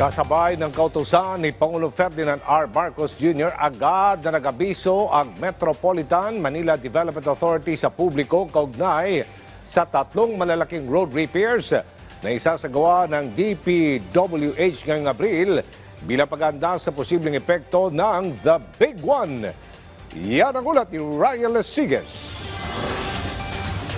Kasabay ng kautusan ni Pangulong Ferdinand R. Marcos Jr., agad na nag-abiso ang Metropolitan Manila Development Authority sa publiko kaugnay sa tatlong malalaking road repairs na isasagawa ng DPWH ngayong Abril bilang paghanda sa posibleng epekto ng The Big One. Yan ang ulat ni Ryan Lesigas.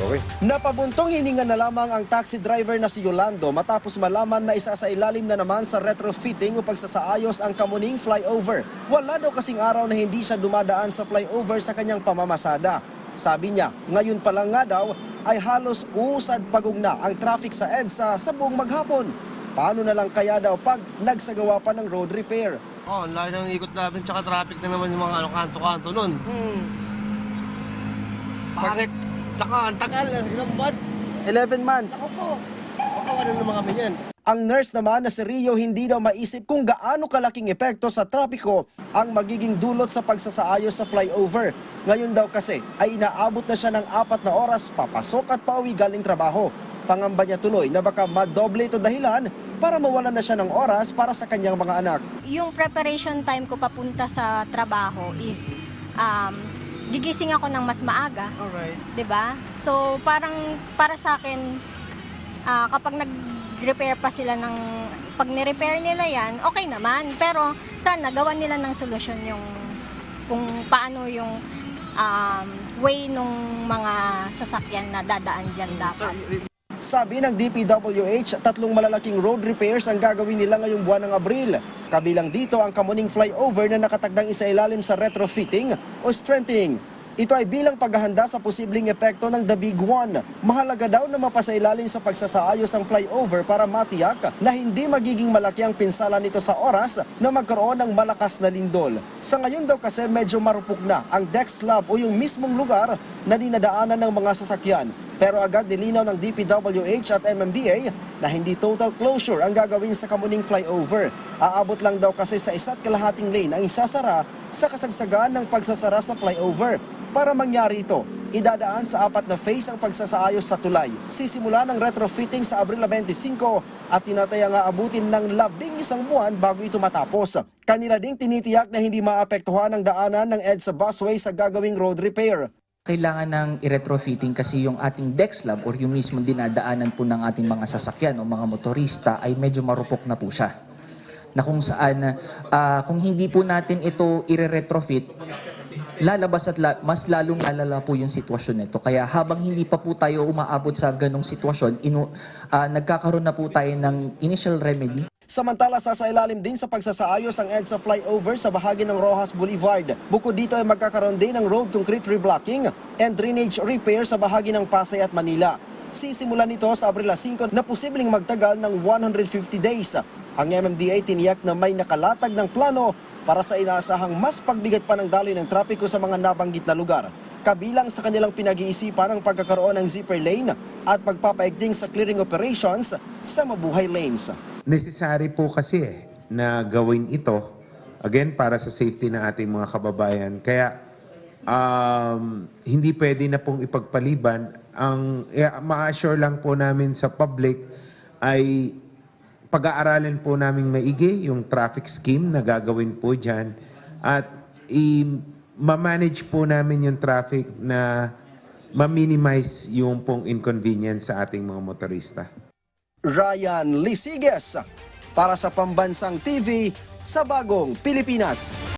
Okay. Napabuntong hininga na lamang ang taxi driver na si Yolando matapos malaman na isa sa ilalim na naman sa retrofitting o pagsasaayos ang Kamuning flyover. Wala daw kasing araw na hindi siya dumadaan sa flyover sa kanyang pamamasada. Sabi niya, ngayon pa lang nga daw ay halos usad pagugna ang traffic sa EDSA sa buong maghapon. Paano na lang kaya daw pag nagsagawa pa ng road repair? Oh, ang layo ng ikot namin, tsaka traffic na naman yung mga ano, kanto-kanto nun. Hmm. Bakit? Tsaka ang tagal, ilang buwan. 11 months. Opo. Baka ano naman kami yan. Ang nurse naman na si Rio hindi daw maisip kung gaano kalaking epekto sa trapiko ang magiging dulot sa pagsasaayos sa flyover. Ngayon daw kasi ay inaabot na siya ng apat na oras papasok at pauwi galing trabaho. Pangamba niya tuloy na baka madoble ito dahilan para mawalan na siya ng oras para sa kanyang mga anak. yung preparation time ko papunta sa trabaho is um, gigising ako ng mas maaga, Alright. 'di ba? So parang para sa akin ah, kapag nag-repair pa sila ng pag ni-repair nila 'yan, okay naman. Pero sana gawan nila ng solusyon yung kung paano yung um, way nung mga sasakyan na dadaan diyan dapat. Sabi ng DPWH, tatlong malalaking road repairs ang gagawin nila ngayong buwan ng Abril. Kabilang dito ang Kamuning Flyover na nakatagdang isa ilalim sa retrofitting o strengthening. Ito ay bilang paghahanda sa posibleng epekto ng The Big One. Mahalaga daw na mapasailalim sa pagsasaayos ang flyover para matiyak na hindi magiging malaki ang pinsala nito sa oras na magkaroon ng malakas na lindol. Sa ngayon daw kasi medyo marupok na ang deck slab o yung mismong lugar na dinadaanan ng mga sasakyan. Pero agad nilinaw ng DPWH at MMDA na hindi total closure ang gagawin sa Kamuning flyover. Aabot lang daw kasi sa isa't kalahating lane ang isasara sa kasagsagan ng pagsasara sa flyover. Para mangyari ito, idadaan sa apat na phase ang pagsasaayos sa tulay. Sisimula ng retrofitting sa Abril 25 at tinataya nga abutin ng labing isang buwan bago ito matapos. Kanila ding tinitiyak na hindi maapektuhan ang daanan ng EDSA busway sa gagawing road repair. Kailangan ng i-retrofitting kasi yung ating deck slab or yung mismong dinadaanan po ng ating mga sasakyan o mga motorista ay medyo marupok na po siya. Na kung saan, ah, kung hindi po natin ito i-retrofit, lalabas at la- mas lalong lalala po yung sitwasyon nito. Kaya habang hindi pa po tayo umaabot sa ganong sitwasyon, ah, nagkakaroon na po tayo ng initial remedy Samantala, sasailalim din sa pagsasaayos ang EDSA flyover sa bahagi ng Rojas Boulevard. Bukod dito ay magkakaroon din ng road concrete reblocking and drainage repair sa bahagi ng Pasay at Manila. Sisimulan nito sa Abril 5 na posibleng magtagal ng 150 days. Ang MMDA tiniyak na may nakalatag ng plano para sa inaasahang mas pagbigat pa ng daloy ng trapiko sa mga nabanggit na lugar. Kabilang sa kanilang pinag-iisipan ang pagkakaroon ng zipper lane at pagpapaigting sa clearing operations sa mabuhay lanes. Necessary po kasi eh, na gawin ito again para sa safety ng ating mga kababayan. Kaya um, hindi pwede na pong ipagpaliban. Ang eh, ma-assure lang po namin sa public ay pag-aaralin po namin maigi yung traffic scheme na gagawin po dyan at i- ma-manage po namin yung traffic na ma-minimize yung pong inconvenience sa ating mga motorista. Ryan Lisiges para sa Pambansang TV sa Bagong Pilipinas.